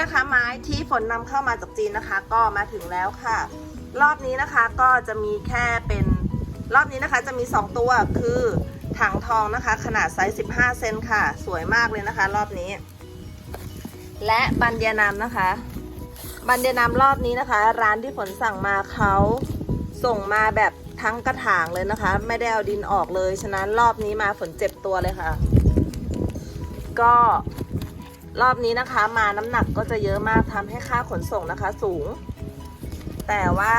นะคะ ไม้ที่ฝนนำเข้ามาจากจีนนะคะ ก็มาถึงแล้วค่ะ รอบนี้นะคะก็จะมีแค่เป็นรอบนี้นะคะจะมี 2 ตัวคือถังทองนะคะ ขนาดไซส์ 15 เซนค่ะ สวยมากเลยนะคะ รอบนี้ และบันเดียนามนะคะ บันเดียนามรอบนี้นะคะ ร้านที่ฝนสั่งมาเขาส่งมาแบบทั้งกระถางเลยนะคะ ไม่ได้เอาดินออกเลย ฉะนั้นรอบนี้มาฝนเจ็บตัวเลยค่ะ ก็ รอบนี้นะคะมาน้ำหนักก็จะเยอะมากทำให้ค่าขนส่งนะคะสูง แต่ว่า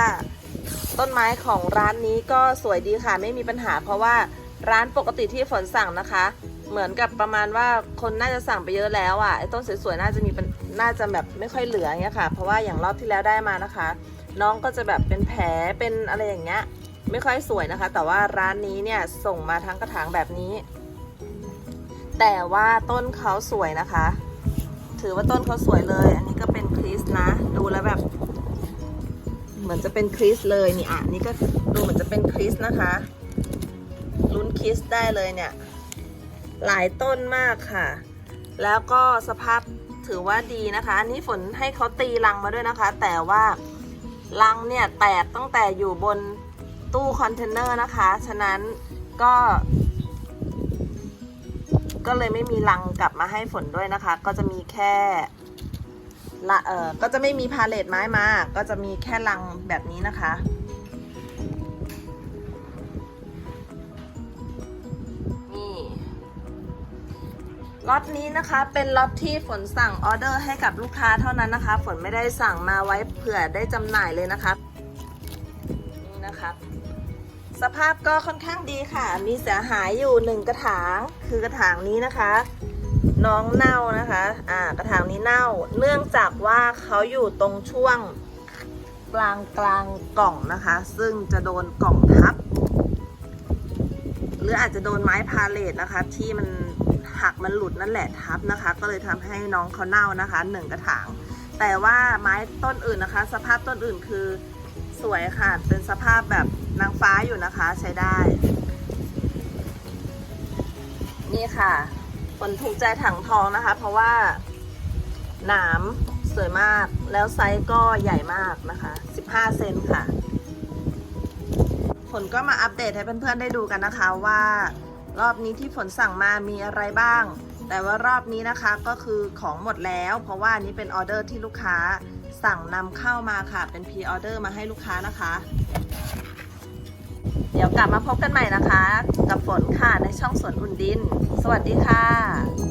ต้นไม้ของร้านนี้ก็สวยดีค่ะ ไม่มีปัญหา เพราะว่าร้านปกติที่ฝนสั่งนะคะ เหมือนกับประมาณว่าคนน่าจะสั่งไปเยอะแล้วอะไอ้ต้นสวยๆน่าจะมีน่าจะแบบไม่ค่อยเหลือเงี้ยค่ะ เพราะว่าอย่างรอบที่แล้วได้มานะคะ น้องก็จะแบบเป็นแผลเป็นอะไรอย่างเงี้ยไม่ค่อยสวยนะคะ แต่ว่าร้านนี้เนี่ยส่งมาทั้งกระถางแบบนี้ แต่ว่าต้นเขาสวยนะคะ ถือว่าต้นเขาสวยเลย อันนี้ก็เป็นคริสนะ ดูแล้วแบบ เหมือนจะเป็นคริสเลยนี่อะนี่ก็ดูเหมือนจะเป็นคริสนะคะลุ้นคริสได้เลยเนี่ย หลายต้นมากค่ะ แล้วก็สภาพถือว่าดีนะคะ อันนี้ฝนให้เขาตีรังมาด้วยนะคะ แต่ว่ารังเนี่ยแตกตั้งแต่อยู่บนตู้คอนเทนเนอร์นะคะ ฉะนั้นก็ ก็เลยไม่มีรังกลับมาให้ฝนด้วยนะคะ ก็จะมีแค่ละเออก็จะไม่มีพาเลตไม้มา ก็จะมีแค่รังแบบนี้นะคะ นี่ล็อตนี้นะคะเป็นล็อตที่ฝนสั่งออเดอร์ให้กับลูกค้าเท่านั้นนะคะ ฝนไม่ได้สั่งมาไว้เผื่อได้จำหน่ายเลยนะคะนี่นะครับ สภาพก็ค่อนข้างดีค่ะ มีเสียหายอยู่หนึ่งกระถาง คือกระถางนี้นะคะ น้องเน่านะคะ อ่ากระถางนี้เน่า เนื่องจากว่าเขาอยู่ตรงช่วงกลางกลางกล่องนะคะ ซึ่งจะโดนกล่องทับ หรืออาจจะโดนไม้พาเลทนะคะ ที่มันหักมันหลุดนั่นแหละทับนะคะ ก็เลยทำให้น้องเขาเน่านะคะหนึ่งกระถาง แต่ว่าไม้ต้นอื่นนะคะ สภาพต้นอื่นคือ สวยค่ะ เป็นสภาพแบบนางฟ้าอยู่นะคะใช้ได้ นี่ค่ะผลถูกใจถังทองนะคะ เพราะว่าหนามสวยมากแล้วไซส์ก็ใหญ่มากนะคะ 15 เซนค่ะฝนก็มาอัปเดตให้เพื่อนๆได้ดูกันนะคะว่า รอบนี้ที่ฝนสั่งมามีอะไรบ้าง แต่ว่ารอบนี้นะคะก็คือของหมดแล้ว เพราะว่านี้เป็นออเดอร์ที่ลูกค้า สั่งนำเข้ามาค่ะ เป็นพรีออเดอร์มาให้ลูกค้านะคะ เดี๋ยวกลับมาพบกันใหม่นะคะ กับฝนค่ะในช่องสวนอุ่นดิน สวัสดีค่ะ